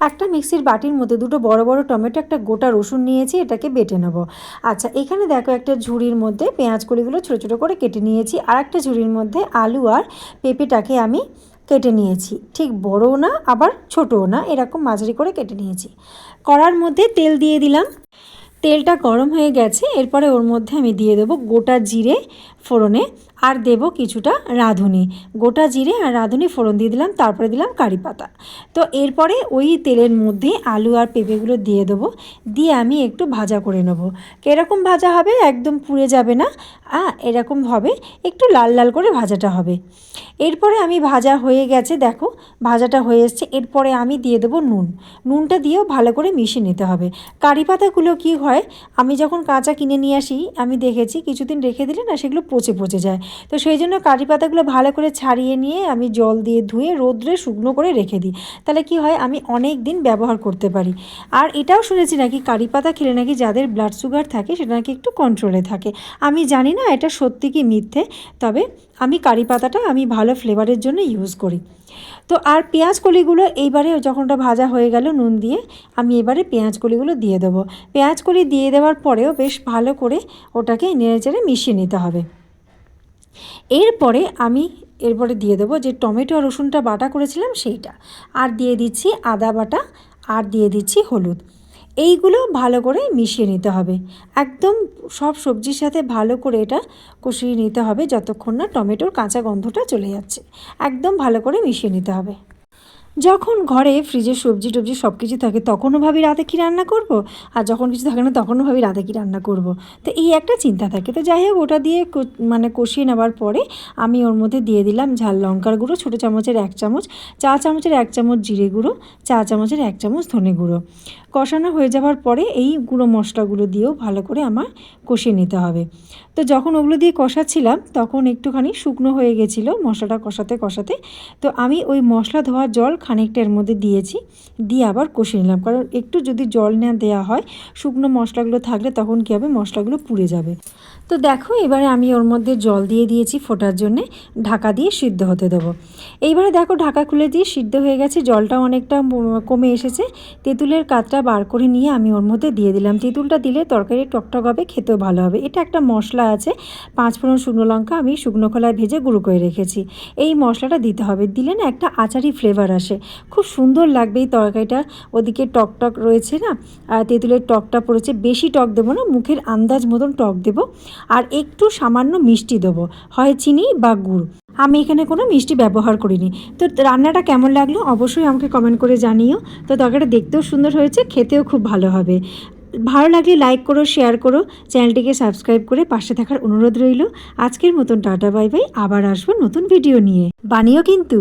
একটা মিক্সির বাটির মধ্যে দুটো বড় বড় টমেটো, একটা গোটা রসুন নিয়েছি, এটাকে বেটে নেব। আচ্ছা এখানে দেখো একটা ঝুড়ির মধ্যে পেঁয়াজ কলিগুলো ছোটো ছোটো করে কেটে নিয়েছি, আর একটা ঝুড়ির মধ্যে আলু আর পেঁপেটাকে আমি কেটে নিয়েছি। ঠিক বড়ও না, আবার ছোটও না, এরকম মাঝারি করে কেটে নিয়েছি। কড়ার মধ্যে তেল দিয়ে দিলাম। তেলটা গরম হয়ে গেছে, এরপরে ওর মধ্যে আমি দিয়ে দেবো গোটা জিরে ফোড়নে আর দেব কিছুটা রাঁধুনি। গোটা জিরে আর রাঁধুনি ফোড়ন দিয়ে দিলাম, তারপরে দিলাম কারি পাতা। তো এরপরে ওই তেলের মধ্যে আলু আর পেঁপেগুলো দিয়ে দেবো, দিয়ে আমি একটু ভাজা করে নেব। কীরকম ভাজা হবে একদম পুড়ে যাবে না, আ, এরকম হবে, একটু লাল লাল করে ভাজাটা হবে। এরপরে আমি ভাজা হয়ে গেছে, দেখো, ভাজাটা হয়ে এসছে। এরপরে আমি দিয়ে দেবো নুন। নুনটা দিয়েও ভালো করে মিশিয়ে নিতে হবে। কারি পাতাগুলো কী হয়, আমি যখন কাঁচা কিনে নিয়ে আসি, আমি দেখেছি কিছুদিন রেখে দিলে না, সেগুলো পচে পচে যায়। তো সেই জন্য কারি পাতাগুলো ভালো করে ছাড়িয়ে নিয়ে আমি জল দিয়ে ধুয়ে রোদ্রে শুকনো করে রেখে দিই। তাহলে কি হয়? আমি অনেক দিন ব্যবহার করতে পারি। আর এটাও শুনেছি নাকি কারি পাতা খেলে নাকি যাদের ব্লাড সুগার থাকে সেটা নাকি একটু কন্ট্রোলে থাকে। আমি জানি না এটা সত্যি কি মিথ্যে, তবে আমি কারি পাতাটা আমি ভালো ফ্লেভারের জন্য ইউজ করি। তো আর পেঁয়াজ কলিগুলো এইবারে যখন ওটা ভাজা হয়ে গেল নুন দিয়ে, আমি এবারে পেঁয়াজ কলিগুলো দিয়ে দেবো। পেঁয়াজ কলি দিয়ে দেওয়ার পরেও বেশ ভালো করে ওটাকে নেড়ে চেড়ে মিশিয়ে নিতে হবে। এরপরে আমি এরপরে দিয়ে দেবো যে টমেটো আর রসুনটা বাটা করেছিলাম সেইটা। আর দিয়ে দিচ্ছি আদা বাটা, আর দিয়ে দিচ্ছি হলুদ। এইগুলো ভালো করে মিশিয়ে নিতে হবে। একদম সব সবজির সাথে ভালো করে এটা কষিয়ে নিতে হবে যতক্ষণ না টমেটোর কাঁচা গন্ধটা চলে যাচ্ছে। একদম ভালো করে মিশিয়ে নিতে হবে। যখন ঘরে ফ্রিজে সবজি টবজি সব কিছু থাকে, তখনও ভাবি রাতে কী রান্না করব? আর যখন কিছু থাকে না, তখনও ভাবি রাতে কী রান্না করব? তো এই একটা চিন্তা থাকে। তো যাই হোক, ওটা দিয়ে মানে কষিয়ে নেওয়ার পরে আমি ওর মধ্যে দিয়ে দিলাম ঝাল লঙ্কার গুঁড়ো, ছোটো চামচের এক চামচ, চা চামচের এক চামচ জিরে গুঁড়ো, চা চামচের এক চামচ ধনে গুঁড়ো। কষানো হয়ে যাওয়ার পরে এই গুঁড়ো মশলাগুলো দিয়েও ভালো করে আমার কষিয়ে নিতে হবে। তো যখন ওগুলো দিয়ে কষাচ্ছিলাম, তখন একটুখানি শুকনো হয়ে গেছিল মশলাটা কষাতে কষাতে। তো আমি ওই মশলা ধোয়া জল খানিকটা এর মধ্যে দিয়েছি, দিয়ে আবার কষিয়ে নিলাম। কারণ একটু যদি জল না দেওয়া হয়, শুকনো মশলাগুলো থাকলে তখন কী হবে? মশলাগুলো পুড়ে যাবে। তো দেখো, এবারে আমি ওর মধ্যে জল দিয়ে দিয়েছি ফোটার জন্যে। ঢাকা দিয়ে সিদ্ধ হতে দেবো। এইবারে দেখো, ঢাকা খুলে দিয়ে সিদ্ধ হয়ে গেছে। জলটা অনেকটা কমে এসেছে। তেঁতুলের কাতটা বার করে নিয়ে আমি ওর মধ্যে দিয়ে দিলাম। তেঁতুলটা দিলে তরকারি টকটক হবে, খেতেও ভালো হবে। এটা একটা মশলা আছে। পাঁচ ফোড়ন শুকনো লঙ্কা আমি শুকনো খোলায় ভেজে গুঁড়ো করে রেখেছি। এই মশলাটা দিতে হবে। দিলে না একটা আচারি ফ্লেভার আসে। খুব সুন্দর লাগবে এই তরকারিটা। ওদিকে টক টক রয়েছে না, আর তেঁতুলের টকটা পড়েছে। বেশি টক দেবো না, মুখের আন্দাজ মতন টক দেবো। আর একটু সামান্য মিষ্টি দেবো, হয় চিনি বা গুড়। আমি এখানে কোনো মিষ্টি ব্যবহার করিনি। তো রান্নাটা কেমন লাগল অবশ্যই আমাকে কমেন্ট করে জানিও। তো তরকারিটা দেখতেও সুন্দর হয়েছে, খেতেও খুব ভালো হবে। ভালো লাগলে লাইক করো শেয়ার করো, চ্যানেলটিকে সাবস্ক্রাইব করে পাশে থাকার অনুরোধ রইল। আজকের মতন টাটা বাই বাই আবার আসব নতুন ভিডিও নিয়ে। বানিও কিন্তু।